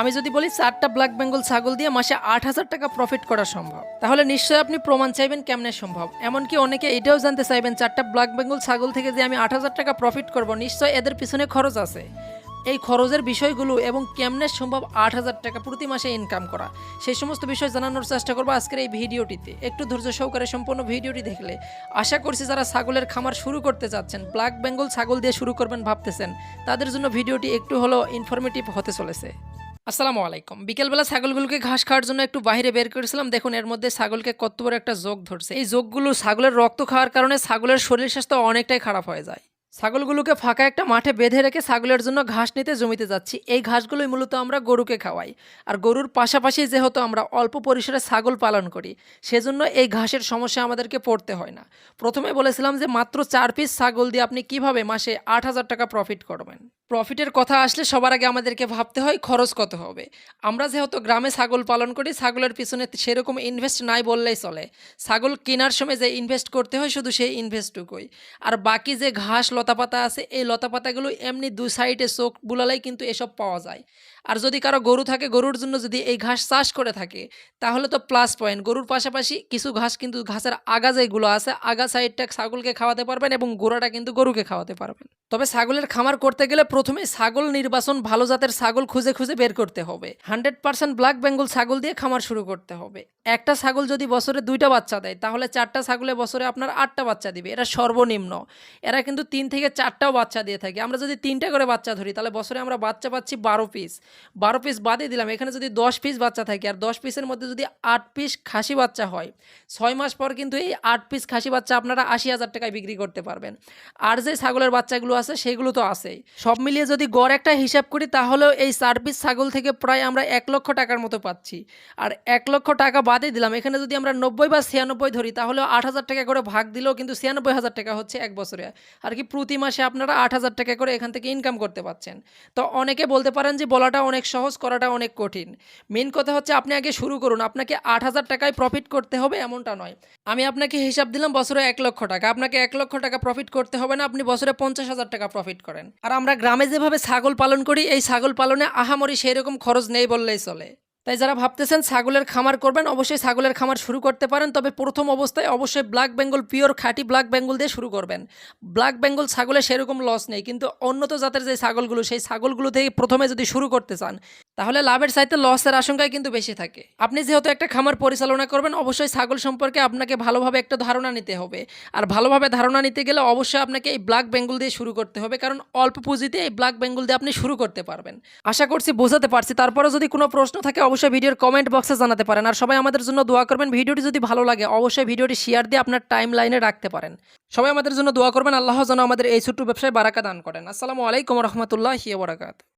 আমি যদি বলি চারটা ব্ল্যাক বেঙ্গল ছাগল দিয়ে মাসে আট হাজার টাকা প্রফিট করা সম্ভব। তাহলে নিশ্চয়ই আপনি প্রমাণ চাইবেন কেমনে সম্ভব। এমনকি অনেকে এটাও জানতে চাইবেন, চারটা ব্ল্যাক বেঙ্গল ছাগল থেকে যে আমি আট হাজার টাকা প্রফিট করব, নিশ্চয়ই এদের পিছনে খরচ আছে। এই খরচের বিষয়গুলো এবং কেমনে সম্ভব আট হাজার টাকা প্রতি মাসে ইনকাম করা, সেই সমস্ত বিষয় জানানোর চেষ্টা করব আজকের এই ভিডিওটিতে। একটু ধৈর্য সহকারে সম্পূর্ণ ভিডিওটি দেখলে আশা করছি যারা ছাগলের খামার শুরু করতে চাচ্ছেন ব্ল্যাক বেঙ্গল ছাগল দিয়ে শুরু করবেন ভাবতেছেন, তাদের জন্য ভিডিওটি একটু হলো ইনফরমেটিভ হতে চলেছে। আসসালামু আলাইকুম। বিকেলবেলা ছাগলগুলোকে ঘাস খাওয়ার জন্য একটু বাইরে বের করেছিলাম। দেখুন, এর মধ্যে ছাগলকে কত বড় একটা যোগ ধরছে। এই যোগগুলো ছাগলের রক্ত খাওয়ার কারণে ছাগলের শরীর স্বাস্থ্য অনেকটাই খারাপ হয়ে যায়। ছাগলগুলোকে ফাঁকা একটা মাঠে বেঁধে রেখে ছাগলের জন্য ঘাস নিতে জমিতে যাচ্ছি। এই ঘাসগুলোই মূলত আমরা গরুকে খাওয়াই। আর গরুর পাশাপাশি যেহেতু আমরা অল্প পরিসরে ছাগল পালন করি, সেজন্য এই ঘাসের সমস্যা আমাদেরকে পড়তে হয় না। প্রথমে বলেছিলাম যে মাত্র চার পিস ছাগল দিয়ে আপনি কীভাবে মাসে আট হাজার টাকা প্রফিট করবেন? প্রফিটের কথা আসলে সবার আগে আমাদেরকে ভাবতে হয় খরচ কত হবে। আমরা যেহেতু গ্রামে ছাগল পালন করি, ছাগলের পিছনে সেরকম ইনভেস্ট নাই বললেই চলে। ছাগল কেনার সময় যে ইনভেস্ট করতে হয়, শুধু সেই ইনভেস্টটুকুই আর বাকি যে ঘাস লতাপাতা আছে, এই লতাপাতাগুলো এমনি দু সাইডে চোখ বুলালেই কিন্তু এসব পাওয়া যায়। আর যদি কারও গরু থাকে, গরুর জন্য যদি এই ঘাস চাষ করে থাকে, তাহলে তো প্লাস পয়েন্ট গরুর পাশাপাশি কিছু ঘাস কিন্তু ঘাসের আগা যেগুলো আছে, আগা সাইডটা ছাগলকে খাওয়াতে পারবেন এবং গোড়াটা কিন্তু গরুকে খাওয়াতে পারবেন। তবে ছাগলের খামার করতে গেলে প্রথমে ছাগল নির্বাচন ভালো জাতের ছাগল খুঁজে খুঁজে বের করতে হবে। হান্ড্রেড পার্সেন্ট ব্ল্যাক বেঙ্গল ছাগল দিয়ে খামার শুরু করতে হবে। একটা ছাগল যদি বছরে দুইটা বাচ্চা দেয়, তাহলে চারটা ছাগলে বছরে আপনার আটটা বাচ্চা দিবে। এরা সর্বনিম্ন। এরা কিন্তু তিন থেকে চারটাও বাচ্চা দিয়ে থাকে। আমরা যদি তিনটা করে বাচ্চা ধরি, তাহলে বছরে আমরা বাচ্চা পাচ্ছি বারো পিস। বারো পিস বাদে দিলাম, এখানে যদি দশ পিস বাচ্চা থাকে, আর দশ পিসের মধ্যে যদি আট পিস খাসি বাচ্চা হয়, ছয় মাস পর কিন্তু এই আট পিস খাসি বাচ্চা আপনারা আশি হাজার টাকায় বিক্রি করতে পারবেন। আর যে ছাগলের বাচ্চাগুলো আছে, সেগুলো তো আছেই। সব মিলিয়ে যদি গড় একটা হিসাব করি, তাহলেও এই চার পিস ছাগল থেকে প্রায় আমরা এক লক্ষ টাকার মতো পাচ্ছি। আর এক লক্ষ টাকা বাদে দিলাম, এখানে যদি আমরা নব্বই বা ছিয়ানব্বই ধরি, তাহলেও আট হাজার টাকা করে ভাগ দিলেও কিন্তু ছিয়ানব্বই হাজার টাকা হচ্ছে এক বছরে। আর কি প্রতি মাসে আপনারা আট হাজার টাকা করে এখান থেকে ইনকাম করতে পারছেন তো অনেকে বলতে পারেন যে, বলাটা অনেক সহজ, করাটা অনেক কঠিন। মেন কথা হচ্ছে, আপনি আগে শুরু করুন। আপনাকে আট হাজার টাকায় প্রফিট করতে হবে, এমনটা নয়। আমি আপনাকে হিসাব দিলাম, বছরে এক লক্ষ টাকা। আপনাকে এক লক্ষ টাকা প্রফিট করতে হবে না, আপনি বছরে পঞ্চাশ হাজার টাকা প্রফিট করেন। আর আমরা গ্রামে যেভাবে ছাগল পালন করি, এই ছাগল পালনে আহামরি সেই রকম খরচ নেই বললেই চলে। তাই যারা ভাবতেছেন ছাগলের খামার করবেন, অবশ্যই ছাগলের খামার শুরু করতে পারেন, তবে প্রথম অবস্থায় অবশ্যই ব্ল্যাক বেঙ্গল পিওর খাঁটি ব্ল্যাক বেঙ্গল দিয়ে শুরু করবেন। ব্ল্যাক বেঙ্গল ছাগলে সেরকম লস নেই, কিন্তু অন্যত জাতের যে ছাগলগুলো, সেই ছাগলগুলো থেকে প্রথমে যদি শুরু করতে চান তাহলে লাভের চাইতে লসের আশঙ্কায় কিন্তু বেশি থাকে। আপনি যেহেতু একটা খামার পরিচালনা করবেন, অবশ্যই ছাগল সম্পর্কে আপনাকে ভালোভাবে একটা ধারণা নিতে হবে। আর ভালোভাবে ধারণা নিতে গেলে অবশ্যই আপনাকে এই ব্ল্যাক বেঙ্গল দিয়ে শুরু করতে হবে, কারণ অল্প পুঁজিতে এই ব্ল্যাক বেঙ্গল দিয়ে আপনি শুরু করতে পারবেন। আশা করছি বোঝাতে পারছি। তারপরে যদি কোনো প্রশ্ন থাকে, অবশ্যই ভিডিওর কমেন্ট বক্সে জানাতে পারেন। আর সবাই আমাদের জন্য দোয়া করবেন, ভিডিওটি যদি ভালো লাগে, অবশ্যই ভিডিওটি শেয়ার দিয়ে আপনার টাইম লাইনে রাখতে পারেন। সবাই আমাদের জন্য দোয়া করবেন। আল্লাহ যেন আমাদের এই ছোট্ট ব্যবসায় বারাকা দান করেন। আসসালামু আলাইকুম রহমতুল্লাহ বারাকাত